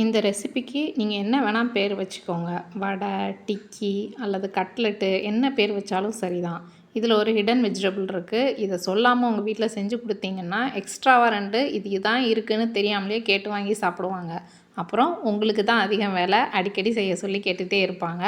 இந்த ரெசிபிக்கு நீங்கள் என்ன வேணால் பேர் வச்சுக்கோங்க. வடை டிக்கி அல்லது கட்லெட்டு என்ன பேர் வச்சாலும் சரிதான். இதில் ஒரு ஹிடன் வெஜிடபிள் இருக்குது இதை சொல்லாமல் உங்கள் வீட்டில் செஞ்சு கொடுத்தீங்கன்னா எக்ஸ்ட்ராவாக ரெண்டு இது இதான் இருக்குதுன்னு தெரியாமலேயே கேட்டு வாங்கி சாப்பிடுவாங்க. அப்புறம் உங்களுக்கு தான் அதிகம் வேலை அடிக்கடி செய்ய சொல்லி கேட்டுகிட்டே இருப்பாங்க.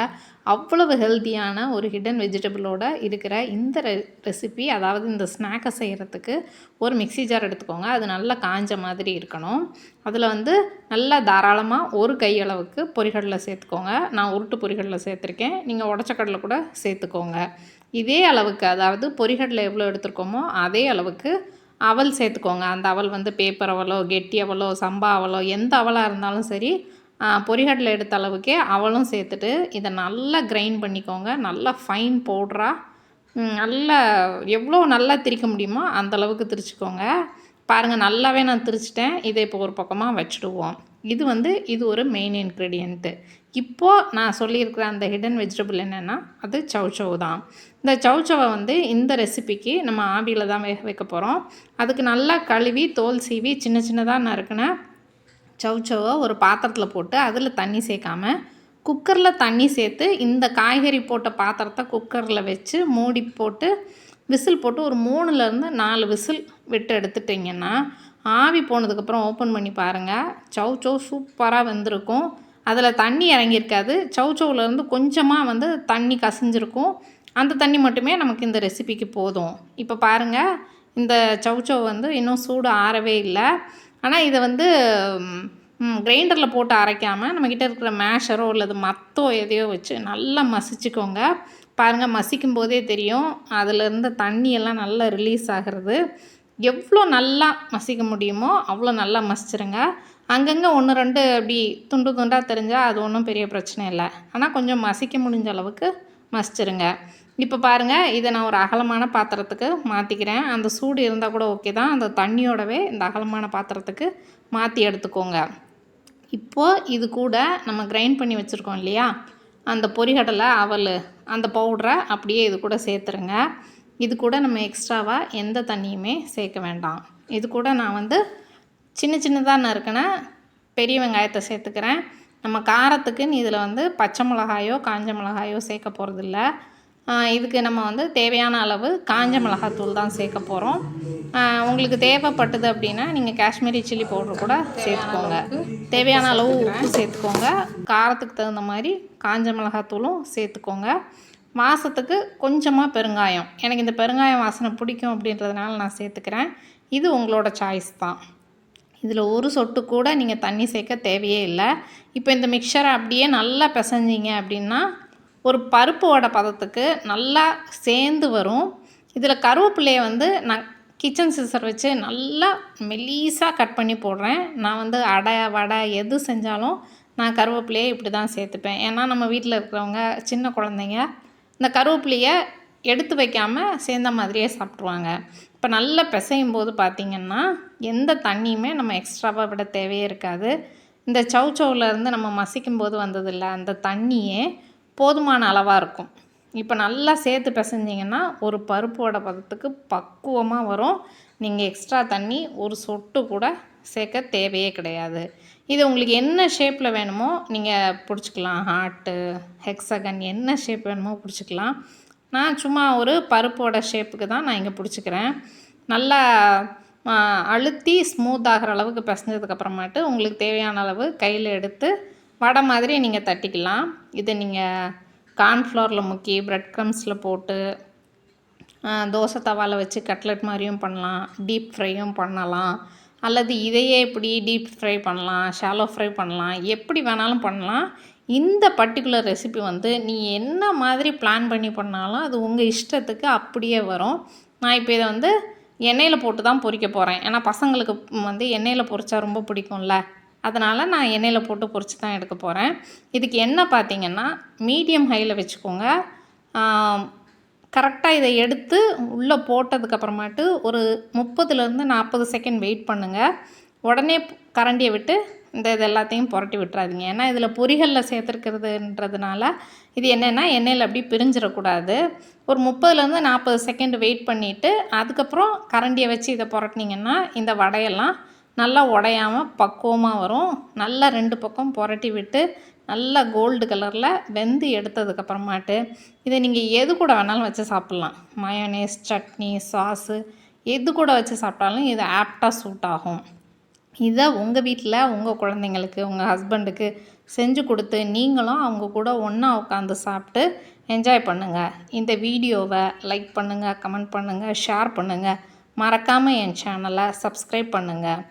அவ்வளவு ஹெல்த்தியான ஒரு ஹிடன் வெஜிடபிளோட இருக்கிற இந்த ரெ ரெசிபி அதாவது இந்த ஸ்நாக்கை செய்கிறதுக்கு ஒரு மிக்ஸி ஜார் எடுத்துக்கோங்க. அது நல்லா காஞ்ச மாதிரி இருக்கணும். அதில் வந்து நல்லா தாராளமாக ஒரு கையளவுக்கு பொரிகடலை சேர்த்துக்கோங்க. நான் உருட்டு பொரிகடலை சேர்த்துருக்கேன். நீங்கள் உடச்ச கடலை கூட சேர்த்துக்கோங்க. இதே அளவுக்கு அதாவது பொரிகடலை எவ்வளோ எடுத்துருக்கோமோ அதே அளவுக்கு அவல் சேர்த்துக்கோங்க. அந்த அவல் வந்து பேப்பர் அவலோ கெட்டி அவலோ சம்பா அவலோ எந்த அவலாக இருந்தாலும் சரி பொரிகடலை எடுத்த அளவுக்கே அவலும் சேர்த்துட்டு இதை நல்லா கிரைண்ட் பண்ணிக்கோங்க. நல்லா ஃபைன் பவுட்ராக நல்லா எவ்வளோ நல்லா திரிக்க முடியுமோ அந்தளவுக்கு திரிச்சுக்கோங்க. பாருங்கள் நல்லாவே நான் திரிச்சிட்டேன். இதை இப்போ ஒரு பக்கமாக வச்சுடுவோம். இது வந்து இது ஒரு மெயின் இன்க்ரீடியண்ட்டு இப்போது நான் சொல்லியிருக்கிற அந்த ஹிடன் வெஜிடபிள் என்னென்னா அது சவுச்சவ் தான். இந்த சவுச்சவை வந்து இந்த ரெசிபிக்கு நம்ம ஆவியில் தான் வேக வைக்க போகிறோம் அதுக்கு நல்லா கழுவி தோல் சீவி சின்ன சின்னதாக நறுக்கின சவுச்சவை ஒரு பாத்திரத்தில் போட்டு அதில் தண்ணி சேர்க்காம குக்கரில் தண்ணி சேர்த்து இந்த காய்கறி போட்ட பாத்திரத்தை குக்கரில் வச்சு மூடி போட்டு விசில் போட்டு ஒரு மூணுலேருந்து நாலு விசில் விட்டு எடுத்துட்டிங்கன்னா ஆவி போனதுக்கப்புறம் ஓப்பன் பண்ணி பாருங்கள் சவு சவு சூப்பராக வெந்திருக்கும். அதில் தண்ணி இறங்கியிருக்காது. சவு சவுலேருந்து கொஞ்சமாக வந்து தண்ணி கசிஞ்சிருக்கும். அந்த தண்ணி மட்டுமே நமக்கு இந்த ரெசிபிக்கு போதும். இப்போ பாருங்கள் இந்த சவுச்சவ் வந்து இன்னும் சூடு ஆறவே இல்லை. ஆனால் இதை வந்து கிரைண்டரில் போட்டு அரைக்காமல் நம்மக்கிட்ட இருக்கிற மேஷரோ அல்லது மத்தோ எதையோ வச்சு நல்லா மசிச்சுக்கோங்க. பாருங்கள் மசிக்கும் போதே தெரியும். அதில் இருந்து தண்ணியெல்லாம் நல்லா ரிலீஸ் ஆகிறது. எவ்வளோ நல்லா மசிக்க முடியுமோ அவ்வளோ நல்லா மசிச்சிருங்க. அங்கங்கே ஒன்று ரெண்டு அப்படி துண்டு துண்டாக தெரிஞ்சால் அது ஒன்றும் பெரிய பிரச்சனை இல்லை. ஆனால் கொஞ்சம் மசிக்க முடிஞ்ச அளவுக்கு மசிச்சிருங்க. இப்போ பாருங்கள் இதை நான் ஒரு அகலமான பாத்திரத்துக்கு மாற்றிக்கிறேன் அந்த சூடு இருந்தால் கூட ஓகே தான். அந்த தண்ணியோடவே இந்த அகலமான பாத்திரத்துக்கு மாற்றி எடுத்துக்கோங்க. இப்போது இது கூட நம்ம கிரைண்ட் பண்ணி வச்சுருக்கோம் இல்லையா? அந்த பொரிகடலை அவல் அந்த பவுடரை அப்படியே இது கூட சேர்த்துருங்க. இது கூட நம்ம எக்ஸ்ட்ராவாக எந்த தண்ணியுமே சேர்க்க வேண்டாம். இது கூட நான் வந்து சின்ன சின்னதாக நறுக்கின பெரிய வெங்காயத்தை சேர்த்துக்கிறேன். நம்ம காரத்துக்குன்னு இதில் வந்து பச்சை மிளகாயோ காஞ்ச மிளகாயோ சேர்க்க போகிறதில்ல இதுக்கு நம்ம வந்து தேவையான அளவு காஞ்ச மிளகாத்தூள் தான் சேர்க்க போகிறோம் உங்களுக்கு தேவைப்பட்டது அப்படின்னா நீங்கள் காஷ்மீரி சில்லி பவுடர் கூட சேர்த்துக்கோங்க. தேவையான அளவு உப்பு சேர்த்துக்கோங்க. காரத்துக்கு தகுந்த மாதிரி காஞ்ச மிளகாத்தூளும் சேர்த்துக்கோங்க. மாதத்துக்கு கொஞ்சமாக பெருங்காயம். எனக்கு இந்த பெருங்காயம் வாசனை பிடிக்கும் அப்படின்றதுனால நான் சேர்த்துக்கிறேன். இது உங்களோட சாய்ஸ் தான். இதில் ஒரு சொட்டு கூட நீங்கள் தண்ணி சேர்க்க தேவையே இல்லை. இப்போ இந்த மிக்சரை அப்படியே நல்லா பிசைஞ்சிங்க அப்படின்னா ஒரு பருப்பு வடை பதத்துக்கு நல்லா சேர்ந்து வரும். இதில் கருவேப்பிலையை வந்து நான் கிச்சன் சிசர் வச்சு நல்லா மெலீஸாக கட் பண்ணி போடுறேன். நான் வந்து அடை வடை எது செஞ்சாலும் நான் கருவேப்பிலையை இப்படி தான் சேர்த்துப்பேன். ஏன்னா நம்ம வீட்டில் இருக்கிறவங்க சின்ன குழந்தைங்க இந்த கருவேப்பிலையை எடுத்து வைக்காமல் சேர்ந்த மாதிரியே சாப்பிட்ருவாங்க இப்போ நல்லா பிசையும் போது பார்த்திங்கன்னா எந்த தண்ணியுமே நம்ம எக்ஸ்ட்ராவாக விட தேவையே இருக்காது. இந்த சவுச்சவுலேருந்து நம்ம மசிக்கும் போது வந்ததில்ல அந்த தண்ணியே போதுமான அளவாக இருக்கும். இப்போ நல்லா சேர்த்து பிசைஞ்சிங்கன்னா ஒரு பருப்போட பதத்துக்கு பக்குவமாக வரும். நீங்கள் எக்ஸ்ட்ரா தண்ணி ஒரு சொட்டு கூட சேர்க்க தேவையே கிடையாது. இது உங்களுக்கு என்ன ஷேப்பில் வேணுமோ நீங்கள் பிடிச்சிக்கலாம். ஹார்ட்டு ஹெக்ஸகன் என்ன ஷேப் வேணுமோ பிடிச்சிக்கலாம். நான் சும்மா ஒரு பருப்போட ஷேப்புக்கு தான் நான் இங்கே பிடிச்சிக்கிறேன். நல்லா அழுத்தி ஸ்மூத் ஆகிற அளவுக்கு பிசைஞ்சதுக்கப்புறமாட்டு உங்களுக்கு தேவையான அளவு கையில் எடுத்து வடை மாதிரி நீங்கள் தட்டிக்கலாம். இதை நீங்கள் கார்ன்ஃப்ளவரில் முக்கி ப்ரெட் க்ரம்ஸில் போட்டு தோசை தவாவில் வச்சு கட்லெட் மாதிரியும் பண்ணலாம். டீப் ஃப்ரையும் பண்ணலாம். அல்லது இதையே இப்படி டீப் ஃப்ரை பண்ணலாம் ஷாலோ ஃப்ரை பண்ணலாம் எப்படி வேணாலும் பண்ணலாம். இந்த பர்டிகுலர் ரெசிபி வந்து நீ என்ன மாதிரி பிளான் பண்ணி பண்ணாலும் அது உங்கள் இஷ்டத்துக்கு அப்படியே வரும். நான் இப்போ இதை வந்து எண்ணெயில் போட்டு தான் பொறிக்க போகிறேன் ஏன்னா பசங்களுக்கு வந்து எண்ணெயில் பொறிச்சா ரொம்ப பிடிக்கும்ல. அதனால் நான் எண்ணெயில் போட்டு பொரித்து தான் எடுக்க போகிறேன் இதுக்கு என்ன பார்த்தீங்கன்னா மீடியம் ஹையில் வச்சுக்கோங்க. கரெக்டாக இதை எடுத்து உள்ளே போட்டதுக்கப்புறமாட்டு ஒரு முப்பதுலேருந்து நாற்பது செகண்ட் வெயிட் பண்ணுங்கள் உடனே கரண்டியை விட்டு இந்த இது எல்லாத்தையும் புரட்டி விட்டுறாதீங்க. ஏன்னா இதில் பொரிகளில் சேர்த்துருக்கிறதுன்றதுனால இது என்னென்னா எண்ணெயில் அப்படி பிரிஞ்சிடக்கூடாது. ஒரு முப்பதுலேருந்து நாற்பது செகண்ட் வெயிட் பண்ணிவிட்டு அதுக்கப்புறம் கரண்டியை வச்சு இதை புரட்டினீங்கன்னா இந்த வடையெல்லாம் நல்லா உடையாமல் பக்குவமாக வரும். நல்லா ரெண்டு பக்கம் புரட்டி விட்டு நல்லா கோல்டு கலரில் வெந்து எடுத்ததுக்கப்புறமாட்டு இதை நீங்கள் எது கூட வேணாலும் வச்சு சாப்பிட்லாம். மயோனேஸ் சட்னி சாஸு எது கூட வச்சு சாப்பிட்டாலும் இது ஆப்டாக சூட் ஆகும். இதை உங்கள் வீட்டில் உங்கள் குழந்தைங்களுக்கு உங்கள் ஹஸ்பண்டுக்கு செஞ்சு கொடுத்து நீங்களும் அவங்க கூட ஒன்றா உட்காந்து சாப்பிட்டு என்ஜாய் பண்ணுங்கள் இந்த வீடியோவை லைக் பண்ணுங்கள் கமெண்ட் பண்ணுங்கள் ஷேர் பண்ணுங்கள் மறக்காமல் என் சேனலை சப்ஸ்கிரைப் பண்ணுங்கள்